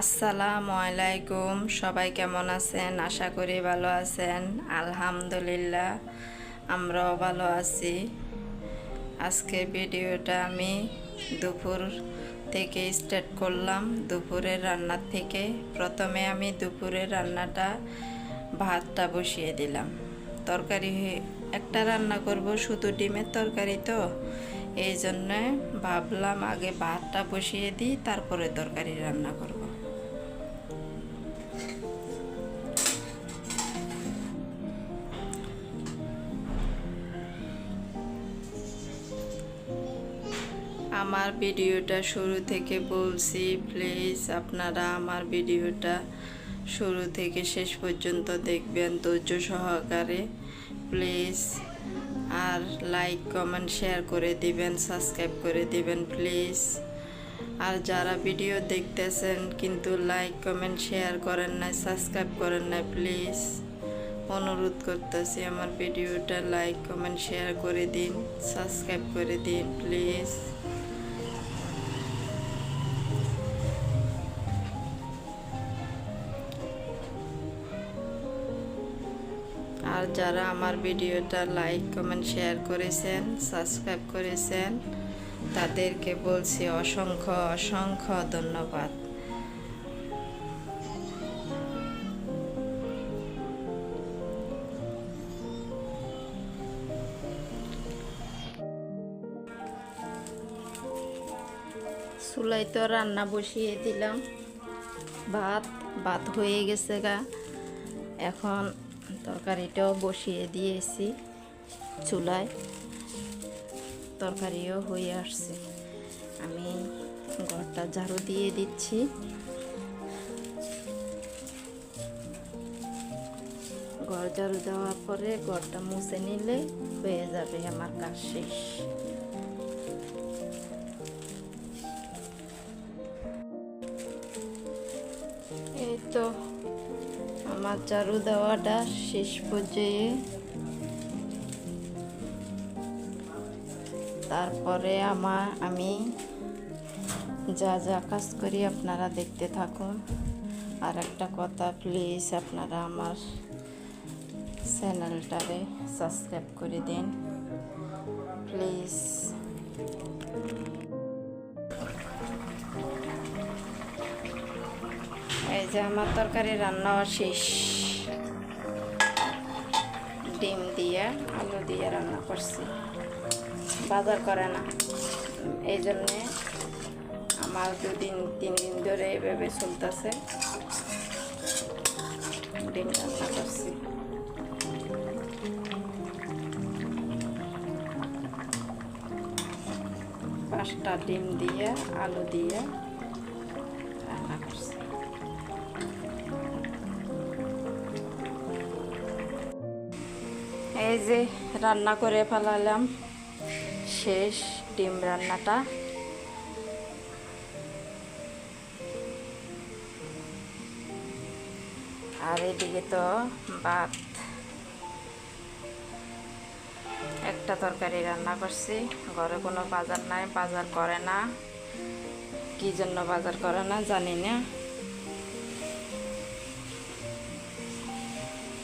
আসসালামু আলাইকুম। সবাই কেমন আছেন? আশা করি ভালো আছেন। আলহামদুলিল্লাহ, আমরাও ভালো আছি। আজকে ভিডিওটা আমি দুপুর থেকে স্টার্ট করলাম। দুপুরের রান্নার থেকে প্রথমে আমি দুপুরের রান্নাটা ভাতটা বসিয়ে দিলাম। তরকারি একটা রান্না করব, শুধু ডিমের তরকারি তো। এই জন্যে ভাবলাম আগে ভাতটা বসিয়ে দিই, তারপরে তরকারি রান্না করব। আমার ভিডিওটা শুরু থেকে বলছি প্লিজ আপনারা আমার ভিডিওটা শুরু থেকে শেষ পর্যন্ত দেখবেন ধৈর্য সহকারে। প্লিজ আর লাইক কমেন্ট শেয়ার করে দিবেন সাবস্ক্রাইব করে দিবেন প্লিজ আর যারা ভিডিও দেখতেছেন কিন্তু লাইক কমেন্ট শেয়ার করেন না সাবস্ক্রাইব করেন না প্লিজ অনুরোধ করতেছি আমার ভিডিওটা লাইক কমেন্ট শেয়ার করে দিন সাবস্ক্রাইব করে দিন প্লিজ আর যারা আমার ভিডিওটা লাইক কমেন্ট শেয়ার করেছেন সাবস্ক্রাইব করেছেন, তাদেরকে বলছি অসংখ্য অসংখ্য ধন্যবাদ। চুলাই তো রান্না বসিয়ে দিলাম। ভাত ভাত হয়ে গেছে গা। এখন তরকারিটাও বসিয়ে দিয়েছি চুলায়। তরকারিও হয়ে আসছে। আমি ঘরটা ঝাড়ু দিয়ে দিচ্ছি। ঘর ঝাড়ু দেওয়ার পরে ঘরটা মুছে নিলে হয়ে যাবে আমার কাজ শেষ। ঝাড়ু দেওয়াটা শেষ পর্যায়ে। তারপরে আমার, আমি যা যা কাজ করি আপনারা দেখতে থাকুন। আর একটা কথা প্লিজ আপনারা আমার চ্যানেলটারে সাবস্ক্রাইব করে দিন। প্লিজ যে আমার তরকারি রান্না শেষ। ডিম দিয়ে আলু দিয়ে রান্না করছি। বাজার করে না। এই জন্যে আমার দুদিন তিন দিন ধরে এভাবে চলতেছে। ডিম রান্না করছি। পাঁচটা ডিম দিয়ে, আলু দিয়ে এই যে রান্না করে ফেলালাম, শেষ ডিম রান্নাটা। আর এদিকে তো ভাত, একটা তরকারি রান্না করছি। ঘরে কোনো বাজার নাই, বাজার করে না। কি জন্য বাজার করে না জানি না।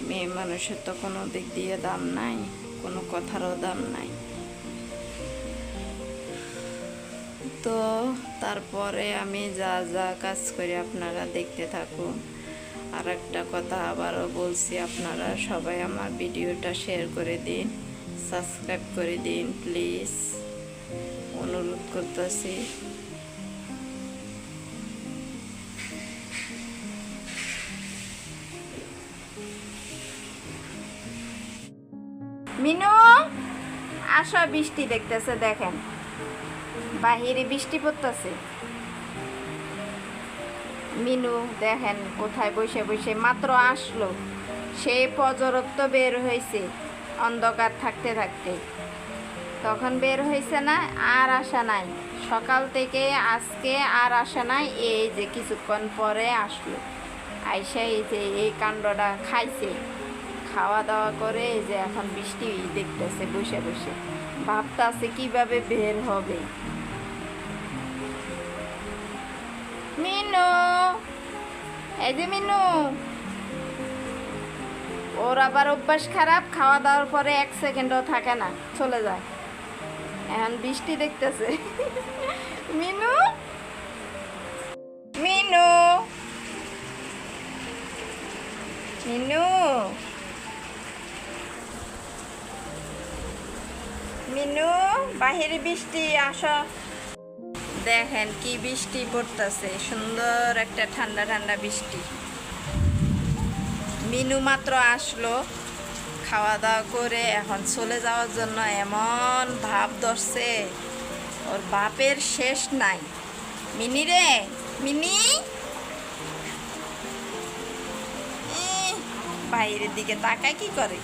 মেয়ে মানুষের তো কোনো দিক দিয়ে দাম নাই, কোনো কথারও দাম নাই। তো তারপরে আমি যা যা কাজ করি আপনারা দেখতে থাকুন। আর একটা কথা আবারও বলছি, আপনারা সবাই আমার ভিডিওটা শেয়ার করে দিন, সাবস্ক্রাইব করে দিন, প্লিজ। অনুরোধ করতেছি। মিনু, আসো, বৃষ্টি দেখতেছে, দেখেন। বাহিরে বৃষ্টি পড়তেছে। মিনু, দেখেন, কোথায় বসে বসে মাত্র আসলো। সে পজরত্ব বের হয়েছে, অন্ধকার থাকতে থাকতে। তখন বের হয়েছে না, আর আসা নাই। সকাল থেকে আজকে আর আসা নাই, এই যে কিছুক্ষণ পরে আসলো। আইসা এই যে এই কাণ্ডটা খাইছে। খাওয়া দাওয়া করে এই যে এখন বৃষ্টি দেখতেছে, বসে বসে। ভাবতাছে কীভাবে বের হবে। মিনু, এই যে মিনু। ওর আবার অভ্যাস খারাপ খাওয়া দাওয়ার পরে এক সেকেন্ডও থাকে না, চলে যায়। এখন বৃষ্টি দেখতেছে। মিনু? মিনু? মিনু? মিনু, বাহিরে বৃষ্টি, আসো। দেখেন কি বৃষ্টি পড়তেছে, সুন্দর একটা ঠান্ডা ঠান্ডা বৃষ্টি। মিনু মাত্র আসলো, খাওয়া দাওয়া করে এখন চলে যাওয়ার জন্য এমন ভাব ধরছে, ওর বাপের শেষ নাই। মিনি রে, মিনি? বাইরের দিকে তাকায় কি করে?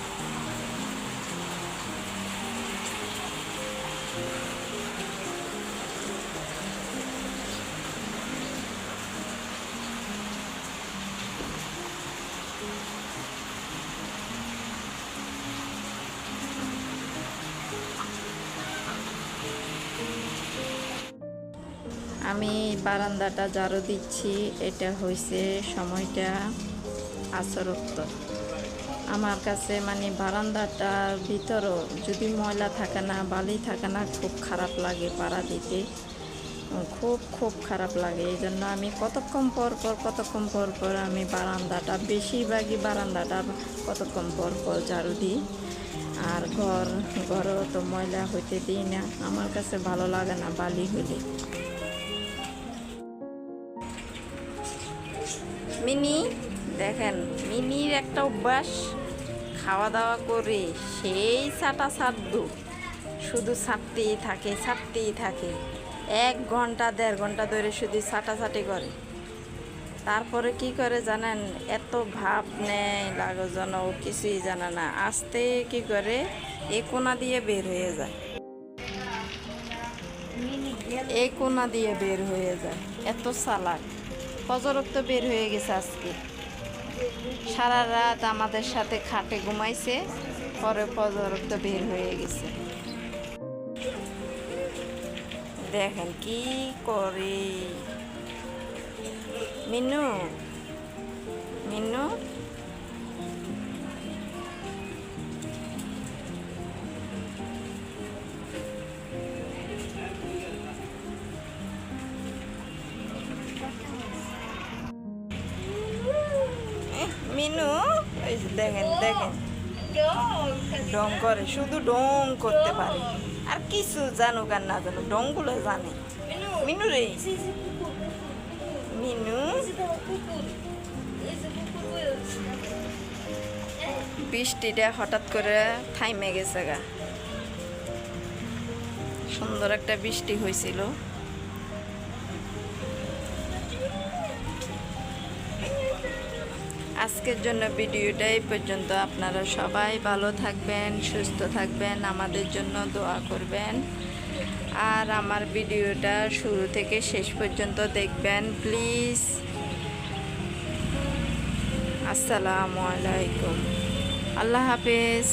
আমি বারান্দাটা জারো দিচ্ছি, এটা হয়েছে সময়টা আসরক্ত আমার কাছে মানে বারান্দাটার ভিতরও যদি ময়লা থাকে না, বালি থাকে না, খুব খারাপ লাগে পাড়া দিতে। খুব খুব খারাপ লাগে। এই জন্য আমি কতক্ষণ পর পর, কতক্ষণ পর পর আমি বারান্দাটা, বেশিরভাগই বারান্দাটা কতক্ষণ পর পর ঝাড়ু দিই। আর ঘর, ঘরও তো ময়লা হইতে দিই না। আমার কাছে ভালো লাগে না বালি হলে মিনি দেখেন মিনির একটা অভ্যাস খাওয়া দাওয়া করে সেই চাটা ছাড়দ শুধু ছাড়তেই থাকে ছাড়তেই থাকে। এক ঘণ্টা দেড় ঘণ্টা ধরে শুধু ছাটাছাটি করে। তারপরে কি করে জানেন? এত ভাব নেয় লাগো যেন ও কিছুই জানে না। আসতে কি করে? এ কোনা দিয়ে বের হয়ে যায়। এই কোনা দিয়ে বের হয়ে যায়। এত চালাক। ফজরক তো বের হয়ে গেছে আজকে। সারা রাত আমাদের সাথে খাটে ঘুমাইছে, পরে ফজরত তো বের হয়ে গেছে। দেখেন কি করে। মিনু দেখেন দেখেন। ডং করে, শুধু ডং করতে পারে। আর কিছু জানুক আর না জানুক, ডংগুলো জানে। মিনু রে। মিনু। বৃষ্টিটা হঠাৎ করে থাইমে গেছে গা। সুন্দর একটা বৃষ্টি হয়েছিল আজকের জন্য ভিডিওটা এই পর্যন্ত। আপনারা সবাই ভালো থাকবেন, সুস্থ থাকবেন, আমাদের জন্য দোয়া করবেন। আর আমার ভিডিওটা শুরু থেকে শেষ পর্যন্ত দেখবেন, প্লিজ। আসসালামু আলাইকুম। আল্লাহ হাফেজ।